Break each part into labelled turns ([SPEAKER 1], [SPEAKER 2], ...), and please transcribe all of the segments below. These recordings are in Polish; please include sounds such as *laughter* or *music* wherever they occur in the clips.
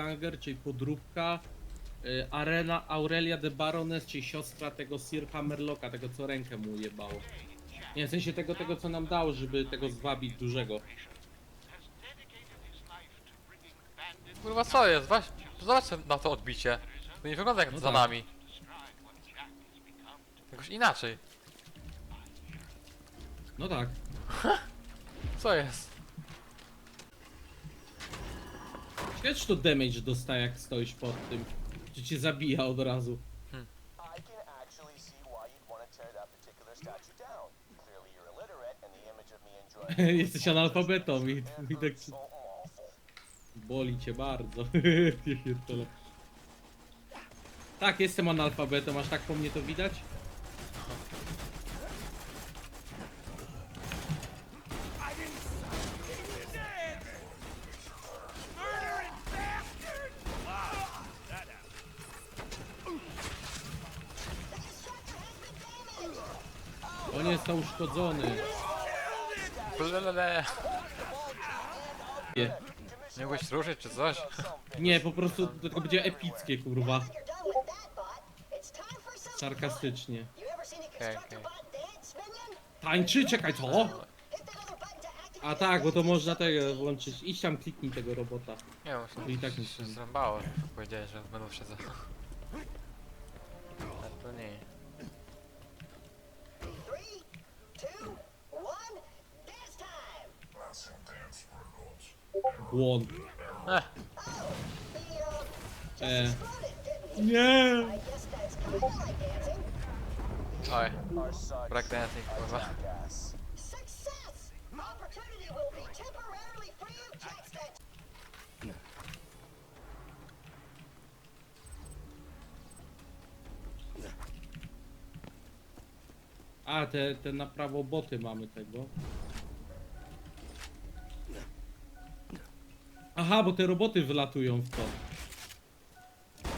[SPEAKER 1] doppelganger, czyli podróbka. y, Arena Aurelia de Barones, czyli siostra tego Sir Hammerlocka, tego co rękę mu ujebało. Nie, w sensie tego, tego co nam dał, żeby tego zwabić dużego.
[SPEAKER 2] Kurwa co jest? Weź, zobacz na to odbicie. To nie wygląda jak
[SPEAKER 1] No
[SPEAKER 2] za
[SPEAKER 1] tak.
[SPEAKER 2] nami. Jakoś inaczej.
[SPEAKER 1] No tak. *laughs*
[SPEAKER 2] Co jest?
[SPEAKER 1] Czy to damage dostaje jak stoisz pod tym. Czy cię zabija od razu.
[SPEAKER 3] I can actually see why you'd want to tear that particular statue down. Clearly you're illiterate, and the image of me enjoying *laughs*
[SPEAKER 1] Jesteś analfabetą i
[SPEAKER 3] and
[SPEAKER 1] widać
[SPEAKER 3] awful.
[SPEAKER 1] boli cię bardzo. *laughs* Pierdolę. Tak, jestem analfabetą, aż tak po mnie to widać? On jest uszkodzony.
[SPEAKER 2] Blelele.
[SPEAKER 1] Nie,
[SPEAKER 2] Nie mogłeś ruszyć czy coś?
[SPEAKER 1] nie, po prostu to tylko będzie epickie, kurwa.
[SPEAKER 4] You're done with that bot. It's time for some
[SPEAKER 1] Sarkastycznie.
[SPEAKER 4] You ever seen a
[SPEAKER 2] Okay,
[SPEAKER 4] constructor
[SPEAKER 2] okay.
[SPEAKER 4] bot dance, minion?
[SPEAKER 1] Tańczy, czekaj, co?
[SPEAKER 4] Hit that other button to activate
[SPEAKER 1] A tak, bo to można tego włączyć. Idź tam kliknij tego robota.
[SPEAKER 2] Nie wiem,
[SPEAKER 1] To i tak
[SPEAKER 2] się,
[SPEAKER 1] nic
[SPEAKER 2] się
[SPEAKER 1] nie.
[SPEAKER 2] zrąbało. Powiedziałeś, że będą siedzę. Ale to nie.
[SPEAKER 4] Three, two, one, dance time!
[SPEAKER 1] Błąd.
[SPEAKER 2] Eh,
[SPEAKER 4] The, uh,
[SPEAKER 1] E.
[SPEAKER 4] just exploded, didn't it?
[SPEAKER 1] Nie!
[SPEAKER 4] I guess that's kinda like dancing.
[SPEAKER 2] oj,
[SPEAKER 3] Are such
[SPEAKER 2] breakdancing
[SPEAKER 3] a
[SPEAKER 2] kurwa.
[SPEAKER 3] jackass.
[SPEAKER 4] Success! Opportunity will be temporarily free of tax debt.
[SPEAKER 1] A, te, te na prawo boty mamy tego. Aha, bo te roboty wylatują w to. Tak.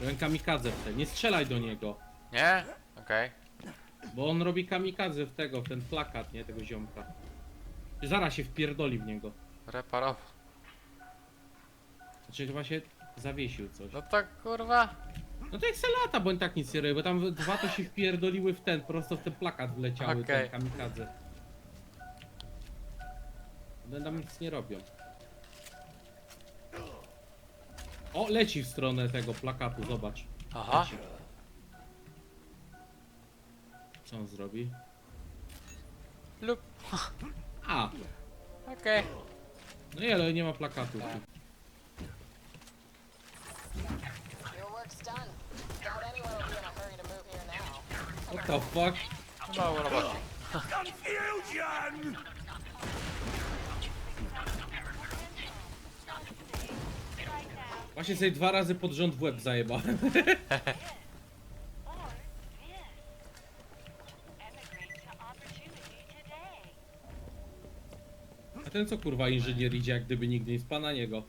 [SPEAKER 1] Byłem kamikadze w te. Nie strzelaj do niego.
[SPEAKER 2] Nie? Okej.
[SPEAKER 1] Bo on robi kamikadze w tego, w ten plakat, nie? Tego ziomka. Zaraz się wpierdoli w niego.
[SPEAKER 2] Reparował.
[SPEAKER 1] Znaczy chyba się zawiesił coś.
[SPEAKER 2] No tak kurwa.
[SPEAKER 1] No to jak se lata, bo on tak nic nie robi, bo tam dwa to się wpierdoliły w ten, prosto w ten plakat wleciały,
[SPEAKER 2] Okej.
[SPEAKER 1] ten kamikadze. Tam nic nie robią. O, leci w stronę tego plakatu, zobacz.
[SPEAKER 2] Aha.
[SPEAKER 1] Leci. Co on zrobi?
[SPEAKER 2] Lub.
[SPEAKER 1] A,
[SPEAKER 2] Okej.
[SPEAKER 1] no i ale nie ma plakatu.
[SPEAKER 4] Your work's done. Doubt anyone will be in a hurry to move here now.
[SPEAKER 1] What the fuck?
[SPEAKER 2] Mało roboty.
[SPEAKER 1] Właśnie sobie dwa razy pod rząd w łeb zajebałem.
[SPEAKER 5] or this. Emigrate to opportunity today.
[SPEAKER 1] A ten co kurwa inżynier idzie jak gdyby nigdy nic, pana niego.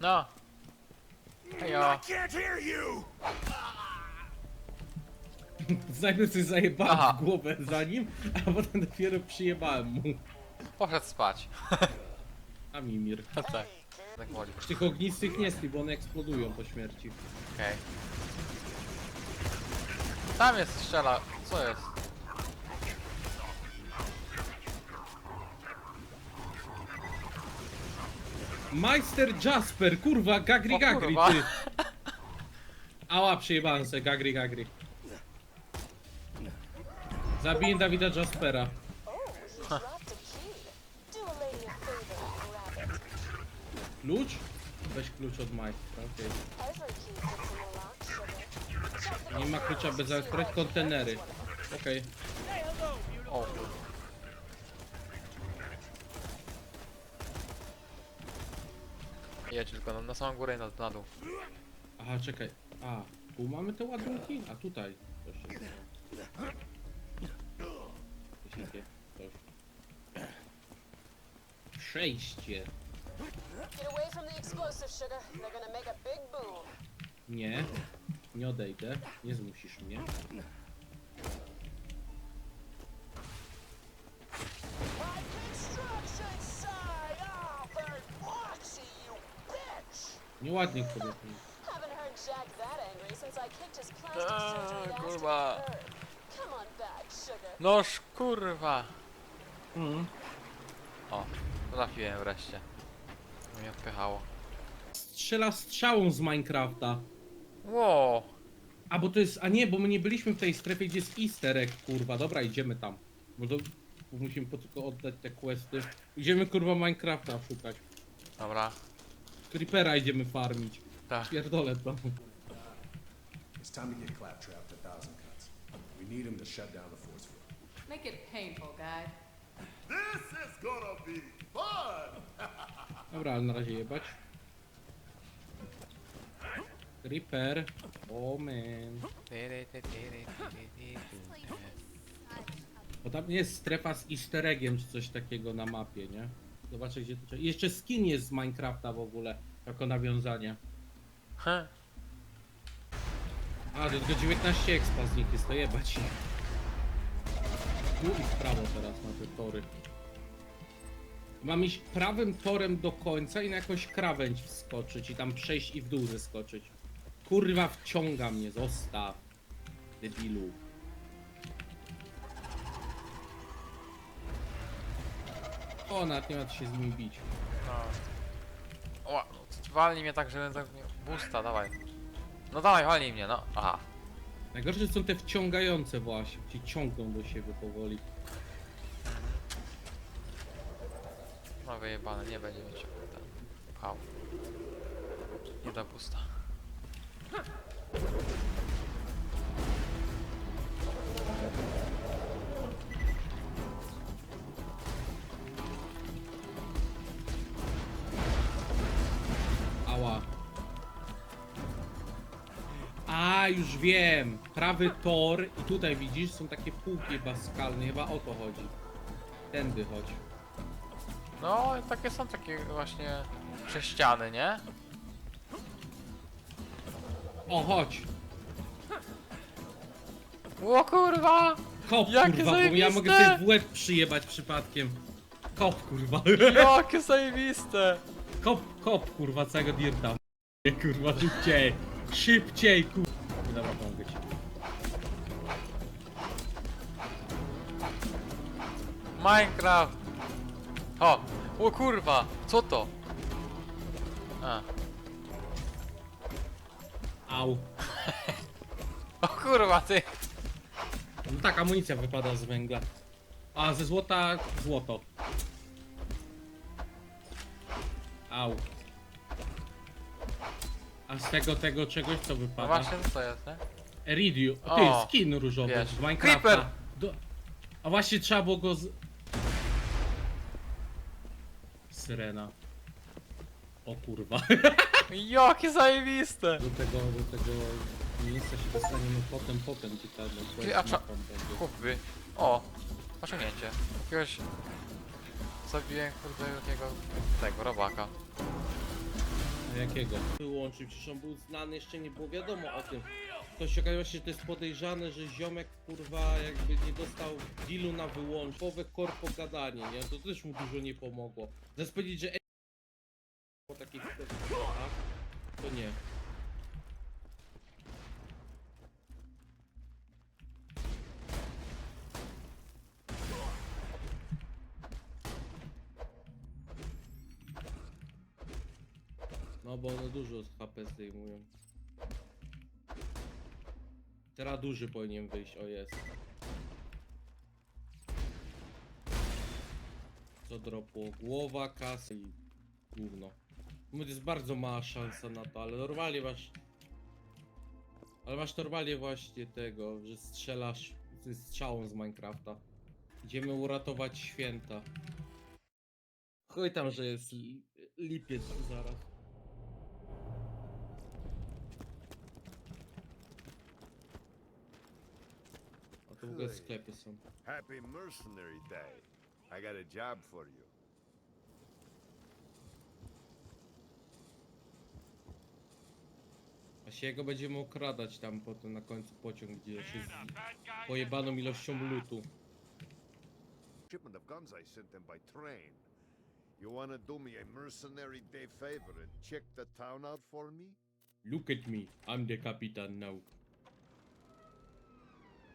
[SPEAKER 2] No. Hejo.
[SPEAKER 1] Najpierw coś zajebałem
[SPEAKER 2] Aha.
[SPEAKER 1] w głowę za nim, a potem dopiero przyjebałem mu.
[SPEAKER 2] Poszedł spać.
[SPEAKER 1] A Mimir.
[SPEAKER 2] tak. Tak woli.
[SPEAKER 1] Z tych ognistych nie spij, bo one eksplodują po śmierci.
[SPEAKER 2] Okej. Tam jest strzela. Co jest?
[SPEAKER 1] Meister Jasper, kurwa, Gagri
[SPEAKER 2] O
[SPEAKER 1] Gagri,
[SPEAKER 2] kurwa.
[SPEAKER 1] ty. Ała, przyjebałem se, Gagri Gagri. Zabiję Dawida Jaspera.
[SPEAKER 4] Oh, you dropped a key. Do a lady a favor and grab it.
[SPEAKER 1] Klucz? Weź klucz od Majstra, okej. Nie ma klucza bez otworzyć kontenery. Okej.
[SPEAKER 2] O. Jedź tylko na, na samą górę i na, na dół.
[SPEAKER 1] Aha, czekaj. A, tu mamy te ładunki? A tutaj. Jakieś takie coś. Przejście.
[SPEAKER 4] Get away from the explosive, sugar. They're gonna make a big boom.
[SPEAKER 1] Nie. Nie odejdę. Nie zmusisz mnie.
[SPEAKER 3] My construction side offered Moxie, you bitch!
[SPEAKER 1] Nieładnie kobiety.
[SPEAKER 4] Haven't heard Jack that angry since I kicked his plastic
[SPEAKER 2] Eee,
[SPEAKER 4] surgery ass to
[SPEAKER 2] kurwa.
[SPEAKER 4] curb. Come on back, sugar.
[SPEAKER 2] Noż kurwa.
[SPEAKER 1] Mhm.
[SPEAKER 2] O, trafiłem wreszcie. Mnie odpychało.
[SPEAKER 1] Strzela strzałą z Minecrafta.
[SPEAKER 2] Ło!
[SPEAKER 1] A bo to jest. A nie, bo my nie byliśmy w tej strefie, gdzie jest easter egg, kurwa. Dobra, idziemy tam. Bo, to, bo musimy po tylko oddać te questy. Idziemy kurwa Minecrafta szukać.
[SPEAKER 2] Dobra,
[SPEAKER 1] Creepera idziemy farmić.
[SPEAKER 2] tak.
[SPEAKER 1] Pierdolę to.
[SPEAKER 6] It's time to get Claptrap to Thousand Cuts. We need him to shut down the force field.
[SPEAKER 7] Make it painful, guy.
[SPEAKER 6] This is gonna be fun! *laughs*
[SPEAKER 1] Dobra, ale na razie jebać. Creeper. O man. Bo tam jest strefa z easter eggiem czy coś takiego na mapie, nie? Zobaczę gdzie to... Jeszcze skin jest z Minecrafta w ogóle. Jako nawiązanie.
[SPEAKER 2] Heh.
[SPEAKER 1] A, to tylko 19 expa z nich jest, to jebać. Tu i w prawo teraz na te tory. Mam iść prawym torem do końca i na jakąś krawędź wskoczyć i tam przejść i w dół zeskoczyć. Kurwa wciąga mnie, zostaw. Debilu. O, nawet nie ma co się z nimi bić.
[SPEAKER 2] No. O, walnij mnie tak, żebym tak... Busta, dawaj. No dawaj, walnij mnie, no. Aha.
[SPEAKER 1] Najgorsze są te wciągające właśnie, ci ciągną do siebie powoli.
[SPEAKER 2] No wyjebane, nie będzie mieć ten pchał. Nie da pusta.
[SPEAKER 1] Ała. A, już wiem. Prawy tor i tutaj widzisz, są takie półki baskalne, chyba o to chodzi. Tędy chodź.
[SPEAKER 2] No, takie są takie właśnie prześciany, nie?
[SPEAKER 1] O, chodź.
[SPEAKER 2] O kurwa!
[SPEAKER 1] Kop,
[SPEAKER 2] Jakie
[SPEAKER 1] kurwa, bo ja
[SPEAKER 2] zajebiste!
[SPEAKER 1] mogę sobie w łeb przyjebać przypadkiem. Kop, kurwa. *laughs*
[SPEAKER 2] Jakie zajebiste!
[SPEAKER 1] Kop, kop, kurwa, całego dirta. *laughs* Kurwa, szybciej. Szybciej, kurwa. Dobra, pomogę ci.
[SPEAKER 2] Minecraft! O! O kurwa! Co to? A.
[SPEAKER 1] Au. *laughs*
[SPEAKER 2] O kurwa ty!
[SPEAKER 1] No tak, amunicja wypada z węgla. A ze złota złoto. Au. A z tego tego czegoś co
[SPEAKER 2] No
[SPEAKER 1] wypada?
[SPEAKER 2] właśnie co jest, nie?
[SPEAKER 1] Eridium. Ty,
[SPEAKER 2] O,
[SPEAKER 1] skin różowy
[SPEAKER 2] wiesz.
[SPEAKER 1] z Minecrafta.
[SPEAKER 2] Creeper.
[SPEAKER 1] Do... A właśnie trzeba było go z... Syrena. O kurwa.
[SPEAKER 2] Jakie zajebiste!
[SPEAKER 1] Do tego, do tego miejsca się dostaniemy potem, potem no,
[SPEAKER 2] Ty, a cza-. Kupy. O! Osiągnięcie. Jakiegoś... Zabiłem kurde jakiego... tego, robaka.
[SPEAKER 1] Jakiego? Wyłączył, przecież on był znany, jeszcze nie było wiadomo o tym. To się okazało się, że to jest podejrzane, że ziomek kurwa jakby nie dostał dealu na wyłącz. Połowę korpo gadanie, nie? To też mu dużo nie pomogło. Zamiast powiedzieć, że e- po takich kwestiach, to nie. No bo one dużo z HP zdejmują. Teraz duży powinien wyjść, o jest. Co dropło? Głowa, kasy i gówno. To jest bardzo mała szansa na to, ale normalnie masz... Ale masz normalnie właśnie tego, że strzelasz ze strzałą z Minecrafta. Idziemy uratować święta. Chuj tam, że jest li lipiec zaraz. W ogóle sklepy są.
[SPEAKER 8] Happy Mercenary Day. I got a job for you.
[SPEAKER 1] A się jego będziemy okradać tam potem na końcu pociąg, gdzie się z pojebaną ilością lutu.
[SPEAKER 8] Shipment of guns I sent them by train. You wanna do me a mercenary day favor and check the town out for me?
[SPEAKER 1] Look at me, I'm the kapitan now.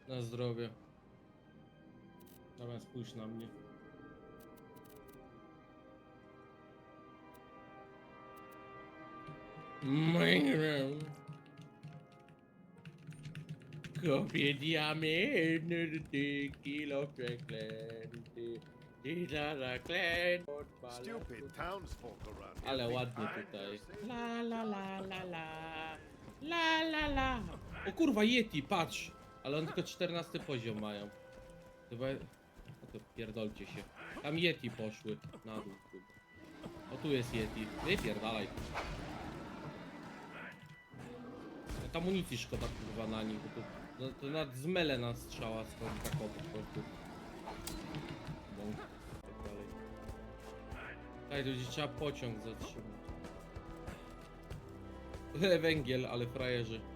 [SPEAKER 1] Na zdrowie. Dobra, spójrz na mnie. Minecraft. Kopię diamenty, kilo przeklęty. I za klęt
[SPEAKER 8] Stupid townsfolk around here.
[SPEAKER 1] Ale ładnie tutaj. La la la la la. La la la. O kurwa Yeti, patrz! Ale on tylko 14 poziom mają. Chyba... O to pierdolcie się. Tam Yeti poszły. Na dół. O tu jest Yeti. Nie pierdalaj. No, amunicji szkoda kurwa na nich, bo to, no, to nad zmele na strzała skąd tak o po prostu. Bąk. Tak dalej. Będzie trzeba pociąg zatrzymać. *laughs* Węgiel, ale frajerzy.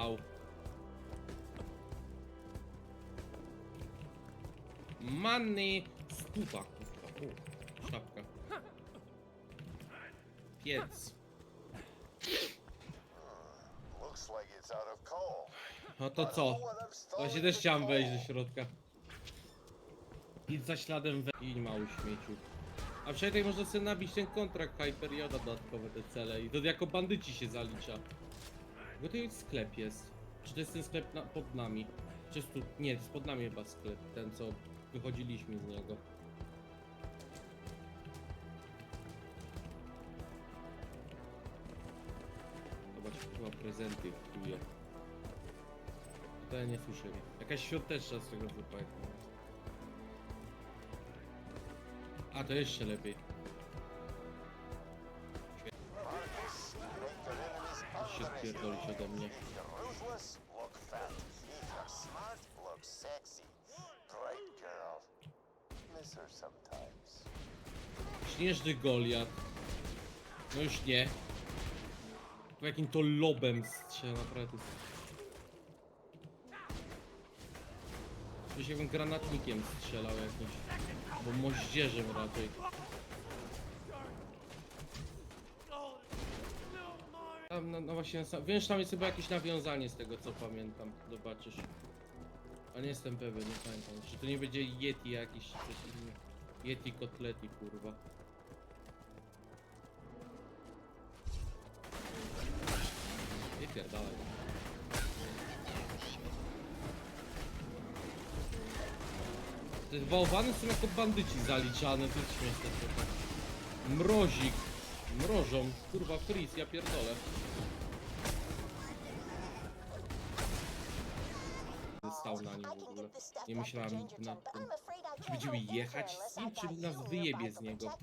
[SPEAKER 1] Au. Money! Stuwa, kurwa. O, szapka. Piec. No to co? Właśnie też chciałem wejść do środka. Idź za śladem we... i mały śmieciu. A przynajmniej można sobie nabić ten kontrakt Hyperioda dodatkowe te cele i to jako bandyci się zalicza. Bo jest sklep jest. Czy to jest ten sklep na, pod nami? Czy jest tu... Nie, jest pod nami chyba sklep, ten co wychodziliśmy z niego. Zobacz, chyba prezenty wtuje. To ja nie słyszę. Jakaś świąteczna z tego pamiętam. A, to jeszcze lepiej. Się spierdolić ode mnie.
[SPEAKER 3] Girl. Her sometimes.
[SPEAKER 1] Śnieżny Goliat. No już nie. Po jakim to lobem strzela, naprawdę. Coś jakbym granatnikiem strzelał jakoś. Bo moździerzem raczej. Tam, no, no właśnie, wiesz, tam jest chyba jakieś nawiązanie z tego co pamiętam. Zobaczysz. A nie jestem pewien, nie pamiętam. Czy to nie będzie Yeti jakiś, czy coś innego. Yeti kotleti, kurwa. Nie pierdalaj. Te bałwany są jako bandyci zaliczane, to jest śmieszne trochę. Mrozik. Mrożą. Kurwa, freeze, ja pierdolę. Stał na nim w ogóle. Nie myślałem nad tym. Czy będziemy jechać z nim, czy nas wyjebie z niego?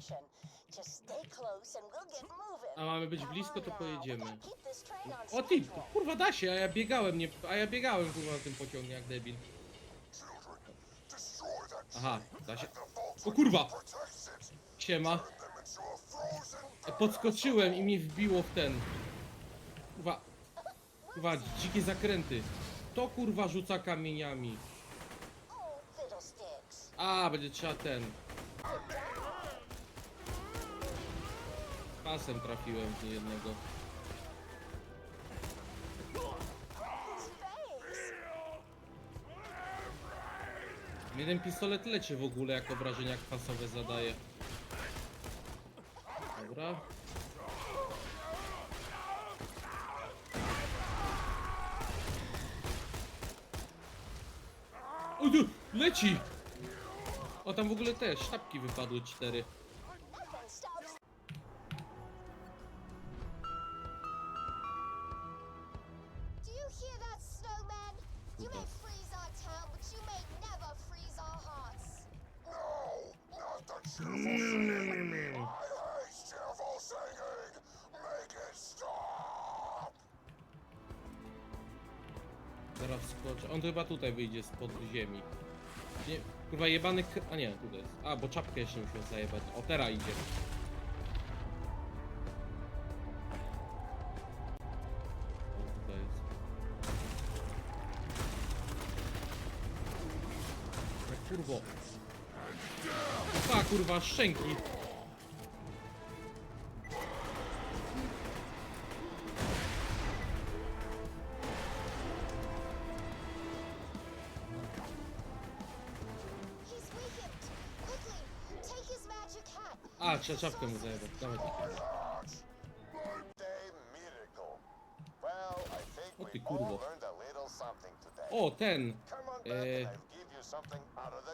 [SPEAKER 1] A mamy być blisko, to pojedziemy. O ty, kurwa da się, a ja biegałem, nie, a ja biegałem kurwa na tym pociągnie jak debil. Aha, da się. O kurwa! Siema. Podskoczyłem i mnie wbiło w ten. Kurwa. Kurwa, dzikie zakręty. To kurwa rzuca kamieniami. A, będzie trzeba ten. Pasem trafiłem w jednego. Jeden pistolet leci w ogóle, jak obrażenia kwasowe zadaje. Dobra. O, leci! O, tam w ogóle te sztabki wypadły cztery. Chyba tutaj wyjdzie spod ziemi. Nie, kurwa jebany k... A nie, tutaj jest. A, bo czapkę jeszcze musiał zajebać. O, teraz idzie. O, tutaj jest. Jak kurwo. Kurwa, szczęki. Trzeba czapkę mu zajebać. Dawaj.
[SPEAKER 3] I think
[SPEAKER 1] O ty kurwo. O, ten.
[SPEAKER 3] Come on back
[SPEAKER 1] eh,
[SPEAKER 3] and I'll give you something out of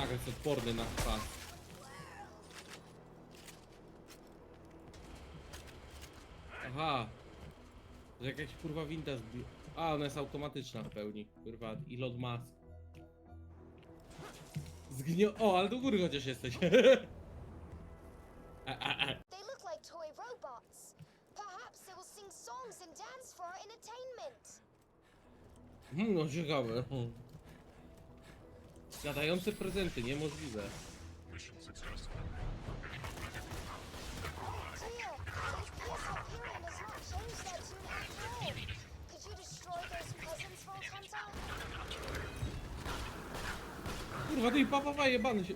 [SPEAKER 1] Tak, jest odporny na kwas. Aha. Że jakaś kurwa winda zbi... A, ona jest automatyczna w pełni. Kurwa, Elon Musk. Zgnio... O, ale do góry chociaż jesteś. *laughs* a, a, a.
[SPEAKER 4] They look like toy robots. Perhaps they will sing songs and dance for our entertainment.
[SPEAKER 1] Hmm, no ciekawe. Hmm. Gadające prezenty, niemożliwe. Kurwa, ty papa pa, jebany się.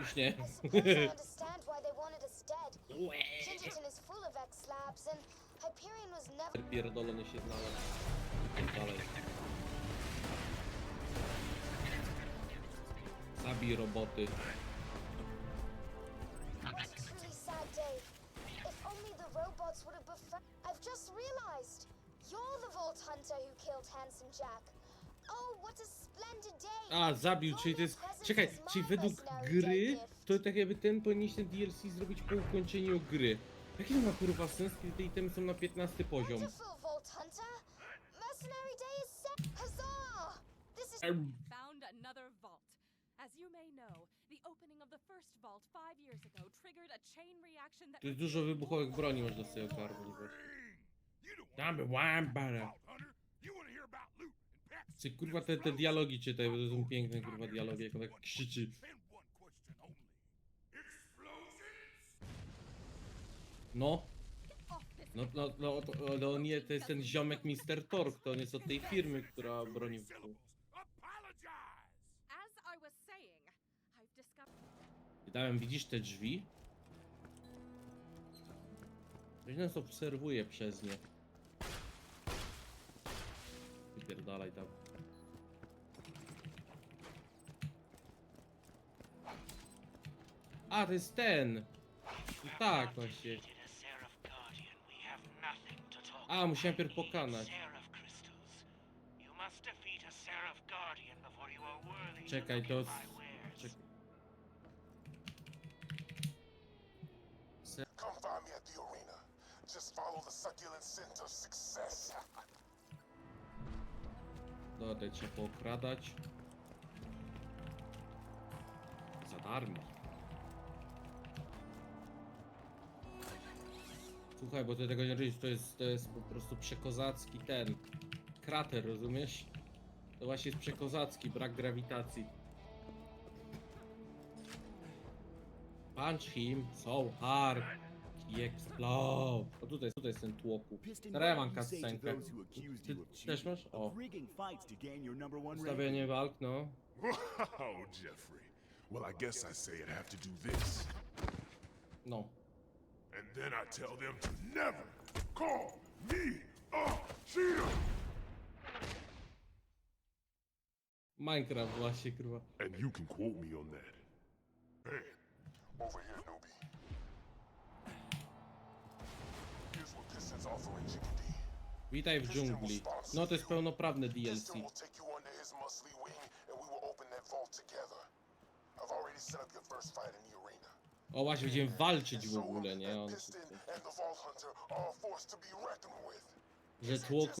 [SPEAKER 1] Już nie.
[SPEAKER 4] I suppose I understand
[SPEAKER 1] Zabij roboty.
[SPEAKER 4] A truly sad day. If only the robots would have befriended... I've just realized. You're the Vault Hunter who killed Handsome Jack. Oh, what a splendid day.
[SPEAKER 1] A, zabił, czyli to jest... Czekaj, czyli według gry, to tak jakby ten powinien ten DLC zrobić po ukończeniu gry. Jaki to ma kurwa sens, kiedy te itemy są na 15 poziom?
[SPEAKER 4] Wonderful, Vault Hunter. Mercenary Day is set. Huzzah! This is...
[SPEAKER 1] Em,
[SPEAKER 7] found another vault. As you may know, the opening of the first vault five years ago triggered a chain reaction that
[SPEAKER 1] Tu jest dużo wybuchowych broni, można sobie ogarnąć. Damy łambara. Czy kurwa te, te dialogi czytaj, bo to są piękne kurwa dialogi, jak on tak krzyczy. No. No, no, no, to, no nie, to jest ten ziomek Mr. Tork, to on jest od tej *laughs* firmy, która broni w Dałem, widzisz te drzwi? Ktoś nas obserwuje przez nie. Wypierdalaj tam. A, to jest ten! No tak, właśnie.
[SPEAKER 9] A Seraph Guardian, we have nothing
[SPEAKER 3] succulent scent of success.
[SPEAKER 1] Tutaj trzeba pookradać. Za darmo. Słuchaj, bo ty tego nie rozumiesz, to jest, to jest po prostu przekozacki ten krater, rozumiesz? To właśnie jest przekozacki, brak grawitacji. Punch him so hard. He explode. O tutaj, tutaj jest ten tłoku. Teraz ja mam. Ty też masz? O. Ustawienie walk, no.
[SPEAKER 6] Wow, Jeffrey. Well, I guess I say I'd have to do this.
[SPEAKER 1] No.
[SPEAKER 6] And then I tell them to never call me a cheater.
[SPEAKER 1] Minecraft właśnie, kurwa.
[SPEAKER 6] And you can quote me on that. Hey,
[SPEAKER 3] Over here, newbie.
[SPEAKER 1] Witaj w dżungli. No to jest pełnoprawne DLC. O właśnie, będziemy walczyć w ogóle, nie? On, że tłok